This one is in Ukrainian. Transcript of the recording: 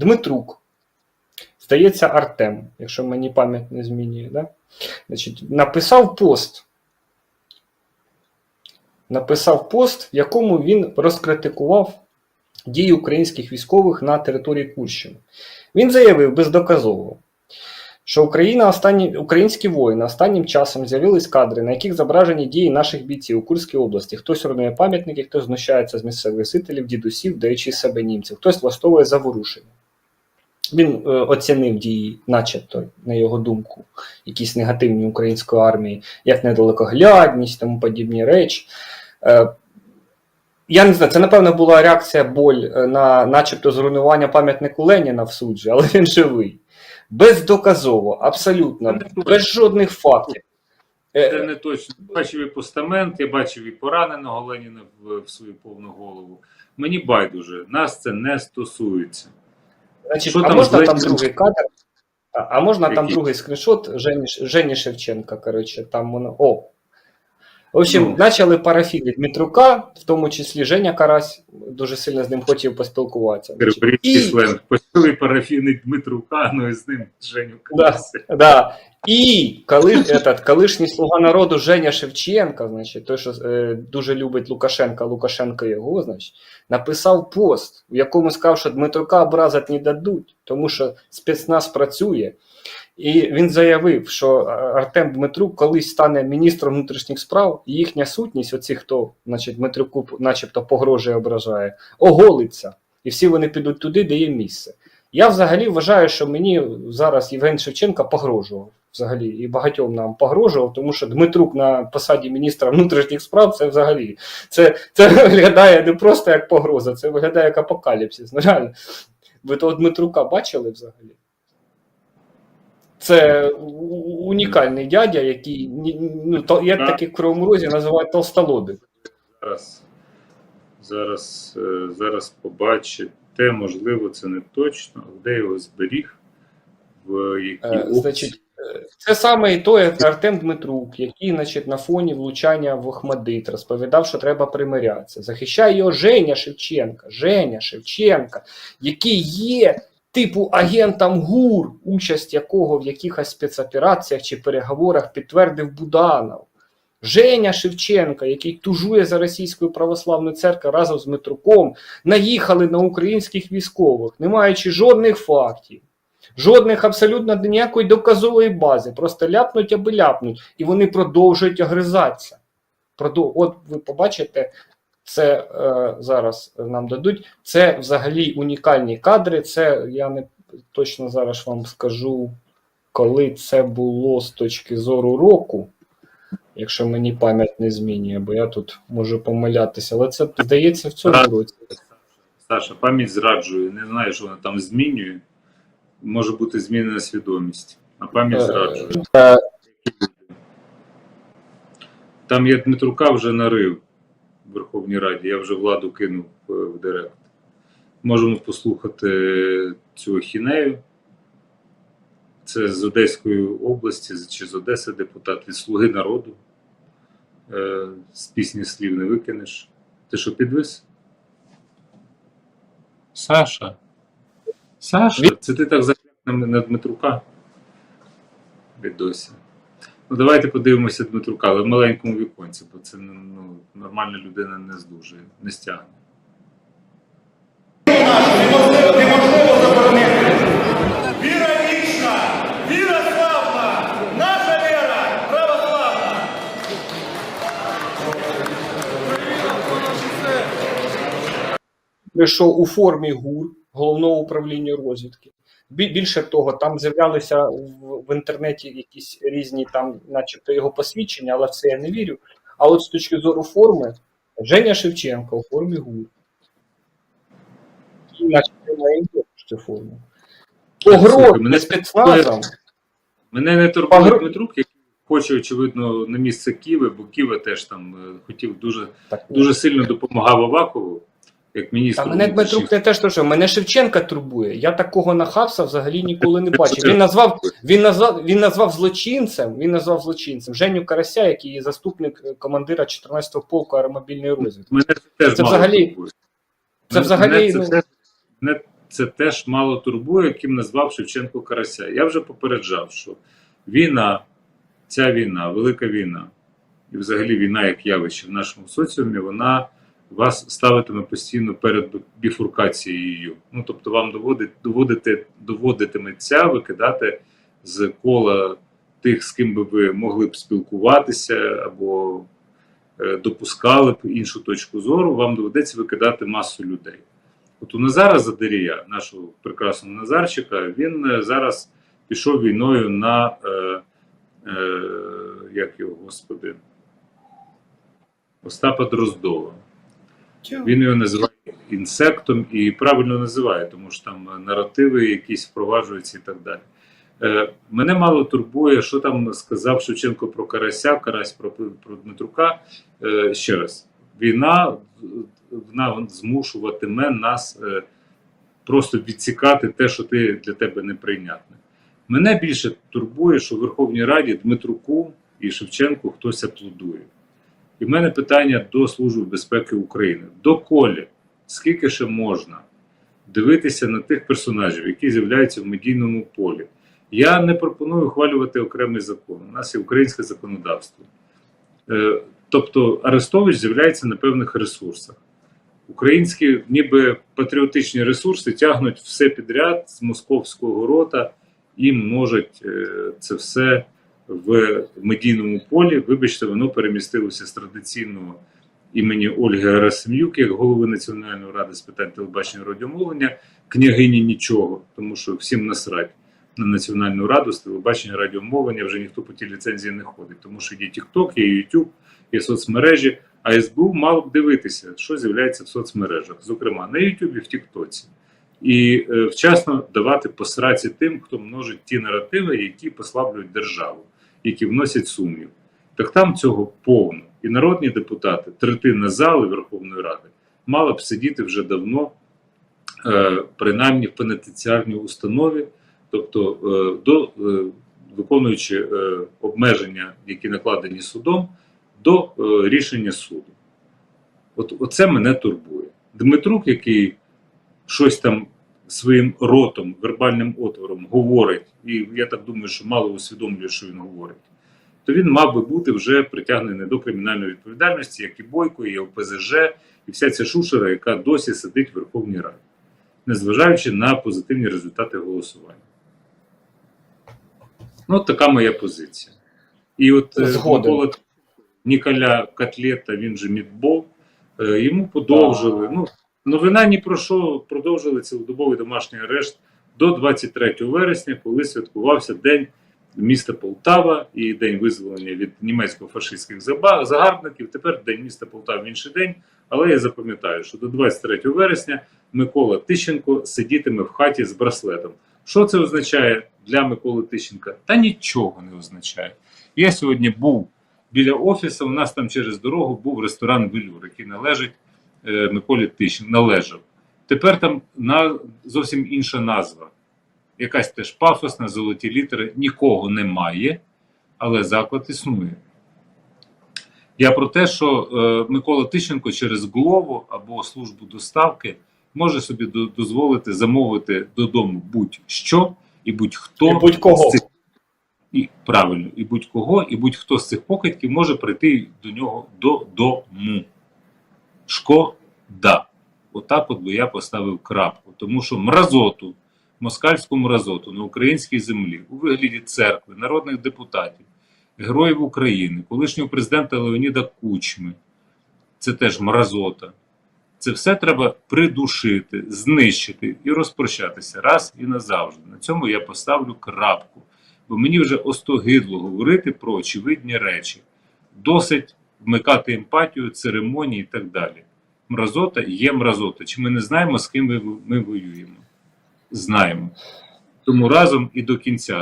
Дмитрук. Здається, Артем, якщо мені пам'ять не змінює. Да? Значить, написав пост. Написав пост, в якому він розкритикував дії українських військових на території Курщини. Він заявив бездоказово, що Україна останні, українські воїни останнім часом з'явились кадри, на яких зображені дії наших бійців у Курській області. Хтось руйнує пам'ятники, хтось знущається з місцевих жителів, дідусів, даючи себе німців, хтось влаштовує заворушення. Він е, оцінив дії, начебто, на його думку, якісь негативні української армії, як недалекоглядність, тому подібні речі. Е, я не знаю, це напевно була реакція боль е, на начебто зруйнування пам'ятнику Леніна в суджі, але він живий. Бездоказово, абсолютно, без жодних фактів. Це не точно. Бачив і постамент, я бачив і пораненого Леніна в, в свою повну голову. Мені байдуже, нас це не стосується. Значить, Що а там можна там другий кадр? А, а можна там Який? другий скріншот Жені, Жені Шевченка, коротше, там воно. О. В общем, Ну. почали парафіли Дмитрука, в тому числі Женя Карась, дуже сильно з ним хотів поспілкуватися. І- сленг. Почали парафіни Дмитрука, ну і з ним Женю Да. Да. І коли этот, колишній слуга народу Женя Шевченка, значить, той, що е, дуже любить Лукашенка, Лукашенко його, значить, написав пост, в якому сказав, що Дмитрука образити не дадуть, тому що спецназ працює. І він заявив, що Артем Дмитрук колись стане міністром внутрішніх справ, і їхня сутність, оці, хто значить, Дмитруку начебто погрожує, ображає, оголиться. І всі вони підуть туди, де є місце. Я взагалі вважаю, що мені зараз Євген Шевченка погрожував. Взагалі, і багатьом нам погрожував, тому що Дмитрук на посаді міністра внутрішніх справ це взагалі це, це виглядає не просто як погроза, це виглядає як апокаліпсис. Ну реально. Ви того Дмитрука бачили взагалі? Це унікальний дядя, який ну, то, як Так. таки в Кривому Розі називають толстолобик. Зараз, зараз, е, зараз побачите, можливо, це не точно, де його зберіг, в якій Е. Значить, це саме і той Артем Дмитрук, який, значить, на фоні влучання в Охмадит розповідав, що треба примирятися. Захищає його Женя Шевченка, Женя Шевченка, який є типу агентом ГУР, участь якого в якихось спецопераціях чи переговорах підтвердив Буданов. Женя Шевченка, який тужує за російською православною церквою разом з Митруком, наїхали на українських військових, не маючи жодних фактів. Жодних абсолютно ніякої доказової бази. Просто ляпнуть аби ляпнуть, і вони продовжують огризатися. От ви побачите, це е, зараз нам дадуть. Це взагалі унікальні кадри. Це я не точно зараз вам скажу, коли це було з точки зору року. Якщо мені пам'ять не змінює, бо я тут можу помилятися, але це здається в цьому році. Саша, пам'ять зраджує, не знаю, що вона там змінює. Може бути змінена свідомість, а пам'ять Е, зраджує. е, Там я Дмитрука вже нарив в Верховній Раді, я вже владу кинув е, в директ. Можемо послухати цю ахінею. Це з Одеської області чи з Одеси депутат від Слуги народу. З пісні слів не викинеш. Ти що підвис? Саша. Саша, це ти так закляк на, на Дмитрука? Відося. Ну, давайте подивимося Дмитрука, але в маленькому віконці, бо це ну, нормальна людина не здужує, не стягне. Віра вічна, віра славна, наша віра православна. прийшов у формі ГУР головного управління розвідки. Більше того, там з'являлися в, інтернеті якісь різні там, начебто, його посвідчення, але в це я не вірю. А от з точки зору форми, Женя Шевченко у формі ГУР. Начебто має цю форму. Погроз мене спецназом. Мене не турбує Погро- Дмитрук, який хоче, очевидно, на місце Києва, бо Києва теж там е, хотів дуже, Так, дуже сильно допомагав Авакову, як міністр. Та мене Дмитрук не теж то, що мене Шевченка турбує. Я такого нахавса взагалі ніколи не бачив. Він назвав він назвав він назвав злочинцем. Він назвав злочинцем Женю Карася, який є заступник е, командира 14-го полку аеромобільної розвідки. Мене це Це взагалі- турбує. це взагалі, мене це, ну- мене це теж мало турбує, яким назвав Шевченко Карася. Я вже попереджав, що війна, ця війна, велика війна, і взагалі війна як явище в нашому соціумі, вона вас ставитиме постійно перед біфуркацією. Ну тобто, вам доводить, доводити, доводитиметься викидати з кола тих, з ким би ви могли б спілкуватися або е, допускали б іншу точку зору, вам доведеться викидати масу людей. От у Назара Задирія, нашого прекрасного Назарчика, він е, зараз пішов війною на е, е, як його господи, Остапа Дроздова. Він його називає інсектом і правильно називає, тому що там наративи якісь впроваджуються і так далі. Е, мене мало турбує, що там сказав Шевченко про Карася, Карась про, про Дмитрука. Е, ще раз, війна вона змушуватиме нас е, просто відсікати те, що ти для тебе неприйнятне. Мене більше турбує, що в Верховній Раді Дмитруку і Шевченку хтось аплодує. І в мене питання до Служби безпеки України: доколі, скільки ще можна дивитися на тих персонажів, які з'являються в медійному полі? Я не пропоную ухвалювати окремий закон. У нас є українське законодавство. Е, тобто Арестович з'являється на певних ресурсах. Українські, ніби патріотичні ресурси тягнуть все підряд з московського рота і множать е, це все в медійному полі. Вибачте, воно перемістилося з традиційного імені Ольги Герасим'юк, як голови Національної ради з питань телебачення радіомовлення, княгині нічого, тому що всім насрать на Національну раду з телебачення радіомовлення вже ніхто по тій ліцензії не ходить, тому що є TikTok, є YouTube, є соцмережі. А СБУ мало б дивитися, що з'являється в соцмережах, зокрема на YouTube в Тіктоці, і е, вчасно давати посраці тим, хто множить ті наративи, які послаблюють державу, які вносять сумнів. Так там цього повно. І народні депутати, третина зали Верховної Ради, мала б сидіти вже давно, е, принаймні в пенітенціарній установі, тобто е, до е, виконуючи е, обмеження, які накладені судом до е, рішення суду. От Оце мене турбує. Дмитрук, який щось там своїм ротом, вербальним отвором говорить, і я так думаю, що мало усвідомлює, що він говорить, то він мав би бути вже притягнений до кримінальної відповідальності, як і Бойко, і ОПЗЖ, і вся ця шушера, яка досі сидить в Верховній Раді, незважаючи на позитивні результати голосування. Ну, от така моя позиція. І от е. Микола Ніколя Котлета, він же Мідбол, е, йому подовжили. Ну, новина ні про що продовжили цілодобовий домашній арешт до 23 вересня, коли святкувався День міста Полтава і День визволення від німецько-фашистських загарбників. Тепер День міста Полтава в інший день. Але я запам'ятаю, що до 23 вересня Микола Тищенко сидітиме в хаті з браслетом. Що це означає для Миколи Тищенка? Та нічого не означає. Я сьогодні був біля офісу. У нас там через дорогу був ресторан Велюр, який належить Миколі Тищенку. Належав. Тепер там на зовсім інша назва. Якась теж пафосна, золоті літери. Нікого немає, але заклад існує. Я про те, що е, Микола Тищенко через Глову або службу доставки може собі до- дозволити замовити додому будь-що і будь-хто І будь-кого. цих і правильно, і будь-кого, і будь-хто з цих покидьків може прийти до нього додому. Шкода. Отак от би я поставив крапку. Тому що мразоту, москальську мразоту на українській землі у вигляді церкви, народних депутатів, героїв України, колишнього президента Леоніда Кучми. Це теж мразота. Це все треба придушити, знищити і розпрощатися раз і назавжди. На цьому я поставлю крапку. Бо мені вже остогидло говорити про очевидні речі. Досить вмикати емпатію, церемонії і так далі. Мразота є мразота. Чи ми не знаємо, з ким ми, ми воюємо? Знаємо. Тому разом і до кінця.